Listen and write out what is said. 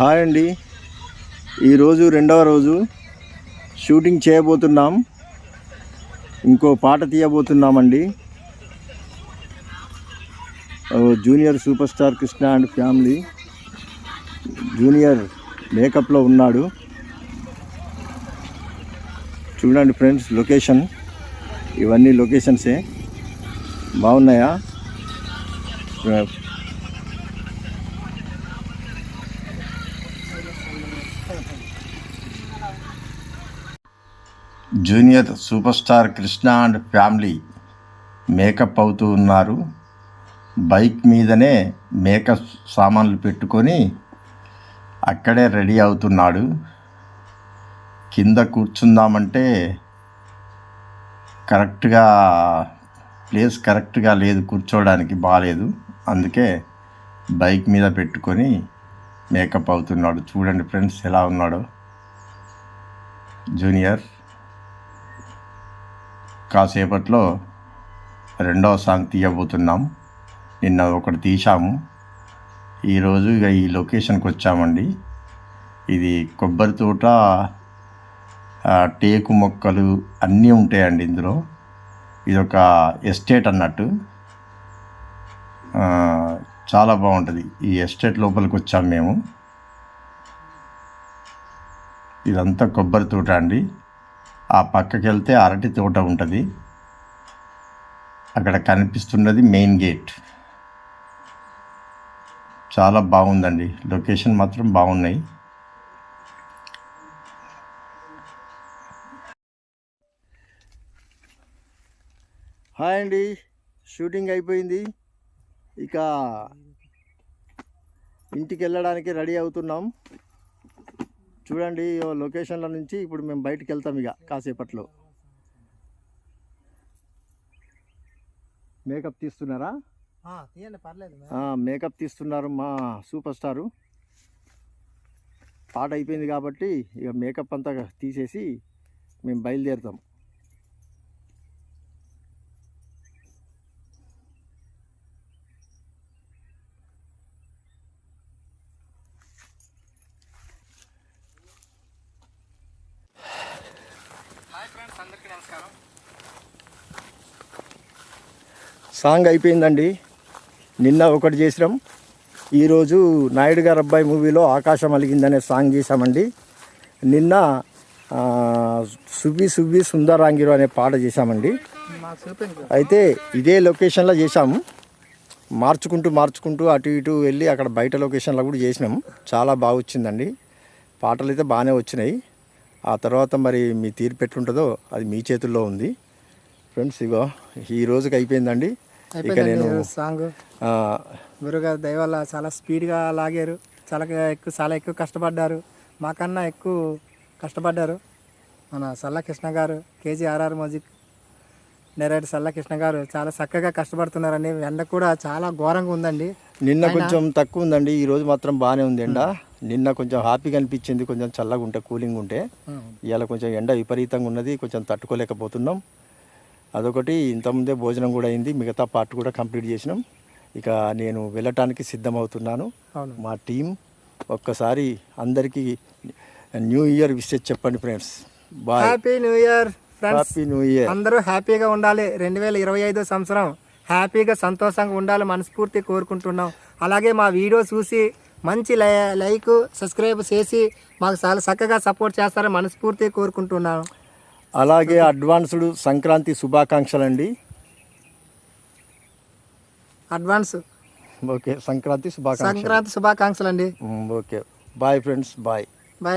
Hi అండి. ఈరోజు రెండవ రోజు షూటింగ్ చేయబోతున్నాం. ఇంకో పాట తీయబోతున్నామండి. Junior super star Krishna and family. Junior మేకప్లో ఉన్నాడు. చూడండి ఫ్రెండ్స్ లొకేషన్. ఇవన్నీ లొకేషన్సే. బాగున్నాయా? Junior super star Krishna and family makeup అవుతూ ఉన్నారు. బైక్ మీదనే మేకప్ సామాన్లు పెట్టుకొని అక్కడే రెడీ అవుతున్నాడు. కింద కూర్చుందామంటే కరెక్ట్గా ప్లేస్ కరెక్ట్గా లేదు కూర్చోవడానికి బాగాలేదు అందుకే బైక్ మీద పెట్టుకొని మేకప్ అవుతున్నాడు. చూడండి ఫ్రెండ్స్ ఎలా ఉన్నాడో. జూనియర్ కాసేపట్లో రెండవ సాంగ్ తీయబోతున్నాం. నిన్న ఒకటి తీసాము ఈరోజు ఇక ఈ లొకేషన్కి వచ్చామండి. ఇది కొబ్బరి తోట టేకు మొక్కలు అన్నీ ఉంటాయండి ఇందులో. ఇది ఒక ఎస్టేట్ అన్నట్టు. చాలా బాగుంటుంది. ఈ ఎస్టేట్ లోపలికి వచ్చాము మేము. ఇదంతా కొబ్బరి తోట అండి. ఆ పక్కకి వెళ్తే అరటి తోట ఉంటుంది. అక్కడ కనిపిస్తున్నది మెయిన్ గేట్. చాలా బాగుందండి. లొకేషన్ మాత్రం బాగున్నాయి. హాయ్ అండి. షూటింగ్ అయిపోయింది. ఇక ఇంటికి వెళ్ళడానికి రెడీ అవుతున్నాం. చూడండి లొకేషన్ల నుంచి ఇప్పుడు మేము బయటికి వెళ్తాం ఇక కాసేపట్లో. మేకప్ తీస్తున్నారా? మేకప్ తీస్తున్నారు మా సూపర్ స్టారు. పాట అయిపోయింది కాబట్టి ఇక మేకప్ అంతా తీసేసి మేము బయలుదేరుతాం. సాంగ్ అయిపోయిందండి. నిన్న ఒకటి చేసినాం. ఈరోజు నాయుడు గారు అబ్బాయి మూవీలో ఆకాశం అలిగిందనే సాంగ్ చేశామండి. నిన్న ఆ, సుబ్బి సుబ్బి సుందరాంగిరు అనే పాట చేశామండి. అయితే ఇదే లొకేషన్లో చేశాము. మార్చుకుంటూ మార్చుకుంటూ అటు ఇటు వెళ్ళి అక్కడ బయట లొకేషన్లో కూడా చేసినాము చాలా బాగా వచ్చిందండి. పాటలు అయితే బాగానే వచ్చినాయి. ఆ తర్వాత మరి మీ తీర్పు ఎట్లుంటుందో అది మీ చేతుల్లో ఉంది. ఫ్రెండ్స్ ఇగో ఈ రోజుకి అయిపోయిందండి. ఇక నేను సాంగ్. ఆ, గురుగారు దయ వల్ల చాలా స్పీడ్గా లాగారు. చాలా ఎక్కువ చాలా ఎక్కువ కష్టపడ్డారు. మాకన్నా ఎక్కువ కష్టపడ్డారు. మన సల్ల కృష్ణ గారు కేజీఆర్ఆర్ మ్యూజిక్ నెరేటి సల్ల కృష్ణ గారు చాలా చక్కగా కష్టపడుతున్నారండి. ఎండ కూడా చాలా ఘోరంగా ఉందండి. నిన్న కొంచెం తక్కువ ఉందండి. ఈ రోజు మాత్రం బాగానే ఉంది ఎండ. నిన్న కొంచెం హ్యాపీగా అనిపించింది. కొంచెం చల్లగా ఉంటే కూలింగ్ ఉంటే. ఇవాళ కొంచెం ఎండ విపరీతంగా ఉన్నది. కొంచెం తట్టుకోలేకపోతున్నాం. అదొకటి. ఇంతకుముందే భోజనం కూడా అయింది. మిగతా పార్ట్ కూడా కంప్లీట్ చేసినాం. ఇక నేను వెళ్ళటానికి సిద్ధమవుతున్నాను. మా టీం ఒక్కసారి అందరికీ న్యూ ఇయర్ విషెస్ చెప్పండి friends bye happy new year friends happy new year అందరూ హ్యాపీగా ఉండాలి. రెండు వేల ఇరవై ఐదో సంవత్సరం హ్యాపీగా సంతోషంగా ఉండాలి. మనస్ఫూర్తి కోరుకుంటున్నాం. అలాగే మా వీడియో చూసి మంచి లై- లైక్ సబ్స్క్రైబ్ చేసి మాకు చాలా చక్కగా సపోర్ట్ చేస్తారని మనస్ఫూర్తి కోరుకుంటున్నాను. అలాగే అడ్వాన్స్డ్ సంక్రాంతి శుభాకాంక్షలు అండి అడ్వాన్స్. ఓకే సంక్రాంతి శుభాకాంక్షలు. సంక్రాంతి శుభాకాంక్షలు అండి ఓకే. Bye friends bye.